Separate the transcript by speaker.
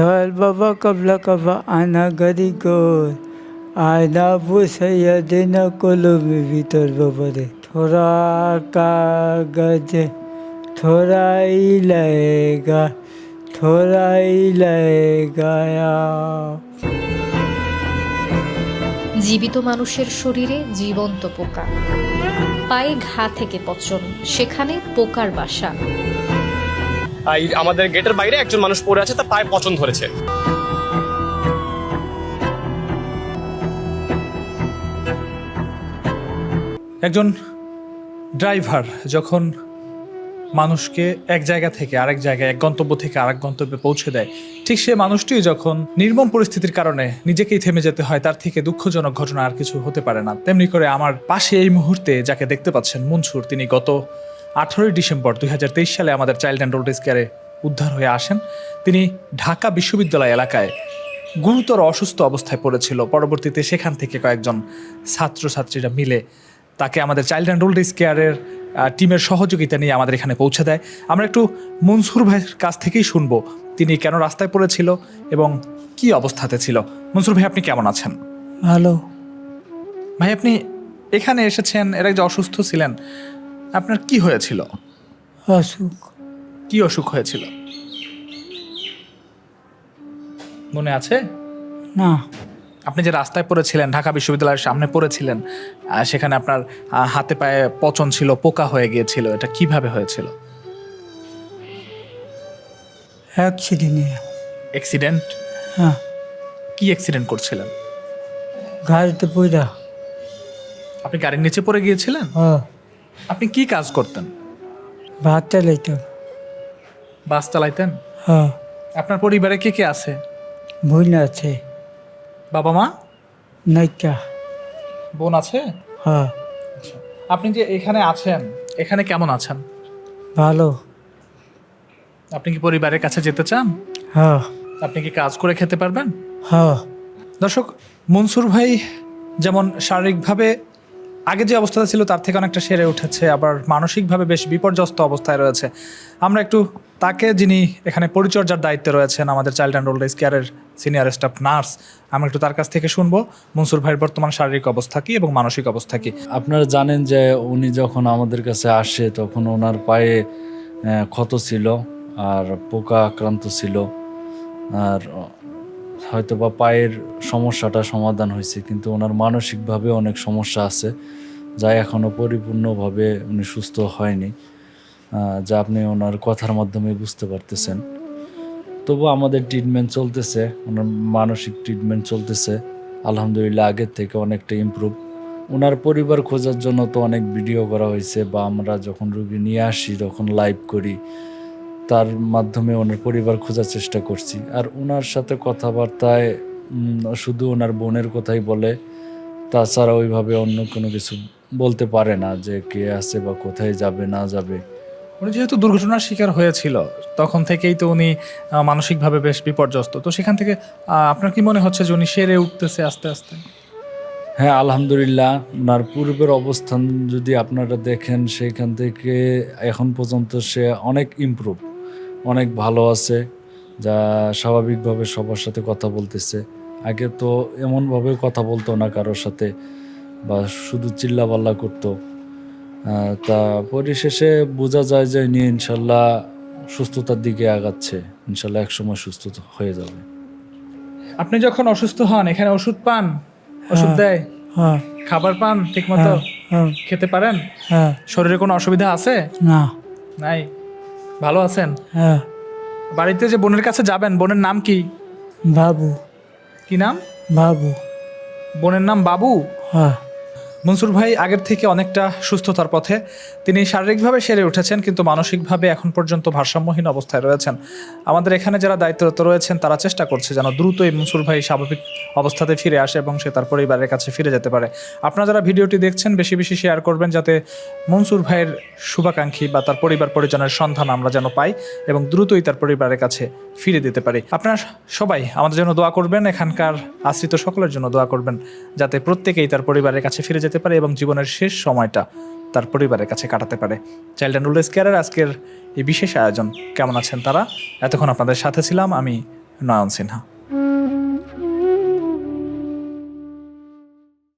Speaker 1: ধর বাবা কবলা কবা আনা গাড়ি গোর। আয়না বসাইয়া দে না কলমে ভিতর বাবারে থোড়া কাগজ থোড়া ইলায়েগা থোড়া ইলায়েগায়া
Speaker 2: জীবিত মানুষের শরীরে জীবন্ত পোকা। পায়ে ঘা থেকে পচন, সেখানে পোকার বাসা।
Speaker 3: আমাদের গেটের বাইরে একজন মানুষ পড়ে আছে, তার পায়ে পচন ধরেছে।
Speaker 4: একজন ড্রাইভার যখন মানুষকে এক জায়গা থেকে আরেক জায়গায়, এক গন্তব্য থেকে আরেক গন্তব্যে পৌঁছে দেয়, ঠিক সে মানুষটি যখন নির্মম পরিস্থিতির কারণে নিজেকেই থেমে যেতে হয়, তার থেকে দুঃখজনক ঘটনা আর কিছু হতে পারে না। তেমনি করে আমার পাশে এই মুহূর্তে যাকে দেখতে পাচ্ছেন, মনসুর, তিনি গত আঠারোই ডিসেম্বর দুই হাজার তেইশ সালে আমাদের চাইল্ড অ্যান্ড ওল্ড কেয়ারে উদ্ধার হয়ে আসেন। তিনি ঢাকা বিশ্ববিদ্যালয় এলাকায় গুরুতর অসুস্থ অবস্থায় পড়েছিল। পরবর্তীতে সেখান থেকে কয়েকজন ছাত্রছাত্রীরা মিলে তাকে আমাদের চাইল্ড অ্যান্ড ওল্ড কেয়ারের টিমের সহযোগিতা নিয়ে আমাদের এখানে পৌঁছে দেয়। আমরা একটু মনসুর ভাইয়ের কাছ থেকেই শুনব তিনি কেন রাস্তায় পড়েছিল এবং কি অবস্থাতে ছিল। মনসুর ভাই আপনি কেমন আছেন?
Speaker 1: ভালো।
Speaker 4: ভাই আপনি এখানে এসেছেন এর যে অসুস্থ ছিলেন আপনার কি হয়েছিল?
Speaker 1: অসুখ।
Speaker 4: কি অসুখ হয়েছিল? মনে আছে?
Speaker 1: না।
Speaker 4: আপনি যে রাস্তায় পড়েছিলেন ঢাকা বিশ্ববিদ্যালয়ের সামনে পড়েছিলেন আহ, সেখানে আপনার আহ, হাতে পায়ে পচন ছিল পোকা হয়ে গিয়েছিল এটা কীভাবে হয়েছিল?
Speaker 1: অ্যাক্সিডেন্টে।
Speaker 4: অ্যাক্সিডেন্ট?
Speaker 1: হ্যাঁ।
Speaker 4: কি অ্যাক্সিডেন্ট করছিলেন?
Speaker 1: গাড়িতে পড়া
Speaker 4: আপনি গাড়ির নিচে পড়ে গিয়েছিলেন?
Speaker 1: ও
Speaker 4: আপনি কি কাজ করতেন?
Speaker 1: ভাত চালাইতাম।
Speaker 4: বাস চালাইতেন?
Speaker 1: হ্যাঁ।
Speaker 4: আপনার পরিবারে কে কে আছে?
Speaker 1: বোন আছে।
Speaker 4: বাবা মা?
Speaker 1: নাইকা।
Speaker 4: বোন আছে?
Speaker 1: হ্যাঁ।
Speaker 4: আপনি যে এখানে আছেন এখানে কেমন আছেন?
Speaker 1: ভালো।
Speaker 4: আপনি কি পরিবারের কাছে যেতে চান?
Speaker 1: হ্যাঁ।
Speaker 4: আপনি কি কাজ করে খেতে পারবেন?
Speaker 1: হ্যাঁ।
Speaker 4: দর্শক মনসুর ভাই যেমন শারীরিকভাবে আগে যে অবস্থাতে ছিল তার থেকে অনেকটা সেরে উঠেছে, আবার মানসিকভাবে বেশ বিপর্যস্ত অবস্থায় রয়েছে। আমরা একটু তাকে যিনি এখানে পরিচর্যার দায়িত্বে রয়েছেন, আমাদের চাইল্ড অ্যান্ড ওল্ড এজ কেয়ারের সিনিয়র স্টাফ নার্স আমরা একটু তার কাছ থেকে শুনব। মনসুর ভাইয়ের বর্তমান শারীরিক অবস্থা কি এবং মানসিক অবস্থা কি?
Speaker 5: আপনারা জানেন যে উনি যখন আমাদের কাছে আসে তখন ওনার পায়ে ক্ষত ছিল আর পোকা আক্রান্ত ছিল। আর হয়তো বা পায়ের সমস্যাটা সমাধান হয়েছে, কিন্তু ওনার মানসিকভাবে অনেক সমস্যা আছে, যা এখনও পরিপূর্ণভাবে উনি সুস্থ হয়নি যা আপনি ওনার কথার মাধ্যমে বুঝতে পারতেছেন। তবু আমাদের ট্রিটমেন্ট চলতেছে, ওনার মানসিক ট্রিটমেন্ট চলতেছে, আলহামদুলিল্লাহ আগের থেকে অনেকটা ইমপ্রুভ ওনার পরিবার খোঁজার জন্য তো অনেক ভিডিও করা হয়েছে, বা আমরা যখন রুগী নিয়ে আসি তখন লাইভ করি তার মাধ্যমে ওনার পরিবার খোঁজার চেষ্টা করছি। আর ওনার সাথে কথাবার্তায় শুধু ওনার বোনের কথাই বলে তাছাড়া ওইভাবে অন্য কোনো কিছু বলতে পারে না যে কে আছে বা কোথায় যাবে না যাবে।
Speaker 4: উনি যেহেতু দুর্ঘটনার শিকার হয়েছিল তখন থেকেই তো উনি মানসিকভাবে বেশ বিপর্যস্ত। তো সেখান থেকে আপনার কি মনে হচ্ছে যে উনি সেরে উঠতেছে আস্তে আস্তে?
Speaker 5: হ্যাঁ আলহামদুলিল্লাহ। ওনার পূর্বের অবস্থান যদি আপনারা দেখেন সেখান থেকে এখন পর্যন্ত সে অনেক ইমপ্রুভ অনেক ভালো আছে যা স্বাভাবিকভাবে সবার সাথে কথা বলতেছে। আগে তো এমনভাবে কথা বলতো না কারোর সাথে বা শুধু চিল্লাপাল্লা করতো। তা পরিশেষে বোঝা যায় যে নিয়ে ইনশাল্লাহ সুস্থতার দিকে আগাচ্ছে। ইনশাল্লাহ একসময় সুস্থ হয়ে যাবে।
Speaker 4: আপনি যখন অসুস্থ হন এখানে ওষুধ পান? ওষুধ দেয়?
Speaker 1: হ্যাঁ।
Speaker 4: খাবার পান? ঠিক মতো?
Speaker 1: হ্যাঁ।
Speaker 4: খেতে পারেন?
Speaker 1: হ্যাঁ।
Speaker 4: শরীরে কোনো অসুবিধা আছে?
Speaker 1: না।
Speaker 4: নাই? ভালো আছেন?
Speaker 1: হ্যাঁ।
Speaker 4: বাড়িতে যে বোনের কাছে যাবেন বোনের নাম কি?
Speaker 1: বাবু।
Speaker 4: কি নাম?
Speaker 1: বাবু।
Speaker 4: বোনের নাম বাবু?
Speaker 1: হ্যাঁ।
Speaker 4: মনসুর ভাই আগের থেকে অনেকটা সুস্থতার পথে। তিনি শারীরিকভাবে সেরে উঠেছেন, কিন্তু মানসিকভাবে এখন পর্যন্ত ভারসাম্যহীন অবস্থায় রয়েছেন। আমাদের এখানে যারা দায়িত্বরত রয়েছেন, তারা চেষ্টা করছে যেন দ্রুতই মনসুর ভাই স্বাভাবিক অবস্থাতে ফিরে আসে এবং সে তার পরিবারের কাছে ফিরে যেতে পারে। আপনারা যারা ভিডিওটি দেখছেন, বেশি বেশি শেয়ার করবেন যাতে মনসুর ভাইয়ের শুভাকাঙ্ক্ষী বা তার পরিবার পরিজনের সন্ধান আমরা যেন পাই এবং দ্রুতই তার পরিবারের কাছে ফিরে দিতে পারি। আপনারা সবাই আমাদের জন্য দোয়া করবেন, এখানকার আশ্রিত সকলের জন্য দোয়া করবেন, যাতে প্রত্যেকেই তার পরিবারের কাছে ফিরে যেতে পারে এবং জীবনের শেষ সময়টা তার পরিবারের কাছে কাটাতে পারে। চাইল্ড অ্যান্ড ওল্ড কেয়ারের আজকের এই বিশেষ আয়োজন, কেমন আছেন তারা? এতক্ষণ আপনাদের সাথে ছিলাম আমি নয়ন সিনহা।